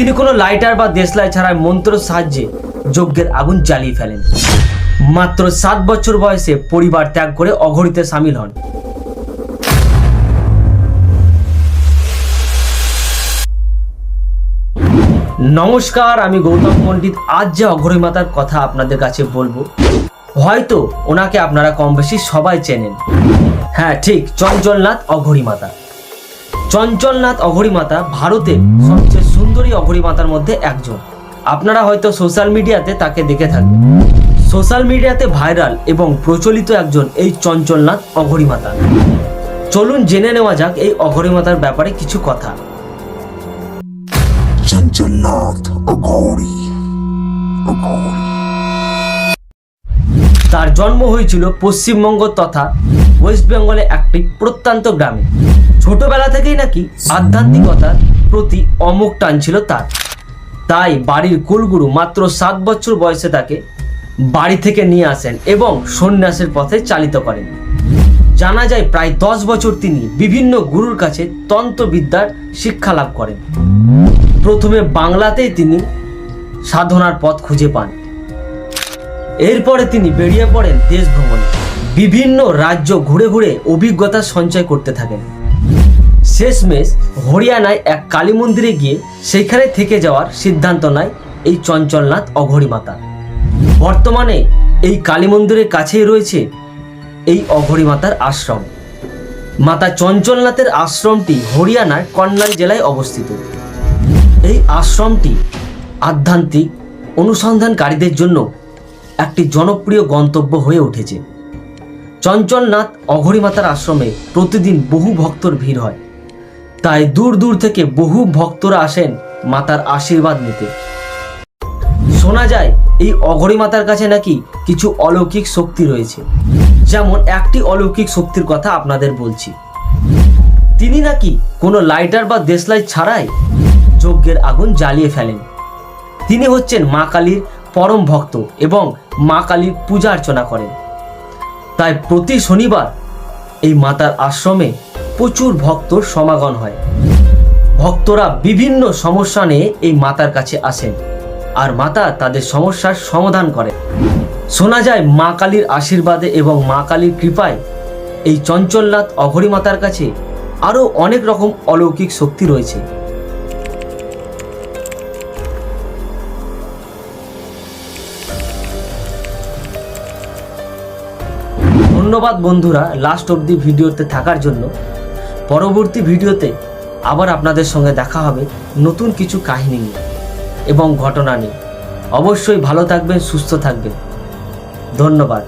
তিনি কোনো লাইটার বা দেশলাই ছাড়াই মন্ত্রের সাহায্যে যজ্ঞের আগুন জ্বালিয়ে ফেলেন। মাত্র সাত বছর বয়সে পরিবার ত্যাগ করে অঘরিতে সামিল হন। নমস্কার, আমি গৌতম পণ্ডিত। আজ যে অঘরী মাতার কথা আপনাদের কাছে বলব, হয়তো ওনাকে আপনারা কম বেশি সবাই চেনেন। হ্যাঁ ঠিক, চঞ্চলনাথ অঘরী মাতা। চঞ্চলনাথ অঘরী মাতা ভারতের সবচেয়ে সুন্দরী অঘরী মাতার মধ্যে একজন। আপনারা হয়তো সোশ্যাল মিডিয়াতে তাকে দেখে থাকবেন। সোশ্যাল মিডিয়াতে ভাইরাল এবং প্রচলিত একজন এই চঞ্চলনাথ অঘরী মাতা। চলুন জেনে নেওয়া যাক এই অঘরী মাতার ব্যাপারে কিছু কথা. তার জন্ম হয়েছিল পশ্চিমবঙ্গ তথা ওয়েস্ট বেঙ্গলে একটি প্রত্যন্ত গ্রামে। ছোটবেলা থেকেই নাকি আধ্যাত্মিকতার প্রতি অমুক টান ছিল তার। তাই বাড়ির কুলগুরু মাত্র সাত বছর বয়সে তাকে বাড়ি থেকে নিয়ে আসেন এবং সন্ন্যাসের পথে চালিত করেন। জানা যায় প্রায় দশ বছর তিনি বিভিন্ন গুরুর কাছে তন্ত্রবিদ্যার শিক্ষা লাভ করেন। প্রথমে বাংলাতেই তিনি সাধনার পথ খুঁজে পান। এরপরে তিনি বেরিয়ে পড়েন দেশ ভ্রমণে বিভিন্ন রাজ্য ঘুরে ঘুরে অভিজ্ঞতা সঞ্চয় করতে থাকেন। শেষমেশ হরিয়ানায় এক কালী মন্দিরে গিয়ে সেখানে থেকে যাওয়ার সিদ্ধান্ত নেয় এই চঞ্চলনাথ অঘরী মাতা। বর্তমানে এই কালী মন্দিরের কাছেই রয়েছে এই অঘরী মাতার আশ্রম। মাতা চঞ্চলনাথের আশ্রমটি হরিয়ানার কর্নাল জেলায় অবস্থিত। এই আশ্রমটি আধ্যাত্মিক অনুসন্ধানকারীদের জন্য একটি জনপ্রিয় গন্তব্য হয়ে উঠেছে। চঞ্চলনাথ অঘরীমাতার আশ্রমে প্রতিদিন বহু ভক্তর ভিড় হয়। তাই দূর দূর থেকে বহু ভক্তরা আসেন মাতার আশীর্বাদ নিতে। শোনা যায়, এই অঘরী মাতার কাছে নাকি কিছু অলৌকিক শক্তি রয়েছে। যেমন একটি অলৌকিক শক্তির কথা আপনাদের বলছি। তিনি নাকি কোনো লাইটার বা দেশলাই ছাড়াই যজ্ঞের আগুন জ্বালিয়ে ফেলেন। তিনি হচ্ছেন মা কালীর পরম ভক্ত এবং মা কালীর পূজা অর্চনা করেন। তাই প্রতি শনিবার এই মাতার আশ্রমে প্রচুর ভক্তর সমাগম হয়। ভক্তরা বিভিন্ন সমস্যা নিয়ে এই মাতার কাছে আসেন আর মাতা তাদের সমস্যার সমাধান করে শোনা যায় মা কালীর আশীর্বাদে এবং মা কালীর কৃপায় এই চঞ্চলনাথ অঘরী মাতার কাছে আরও অনেক রকম অলৌকিক শক্তি রয়েছে। ধন্যবাদ বন্ধুরা লাস্ট অবধি ভিডিওতে থাকার জন্য। পরবর্তী ভিডিওতে আবার আপনাদের সঙ্গে দেখা হবে নতুন কিছু কাহিনী নিয়ে এবং ঘটনা নিয়ে। অবশ্যই ভালো থাকবেন, সুস্থ থাকবেন। ধন্যবাদ।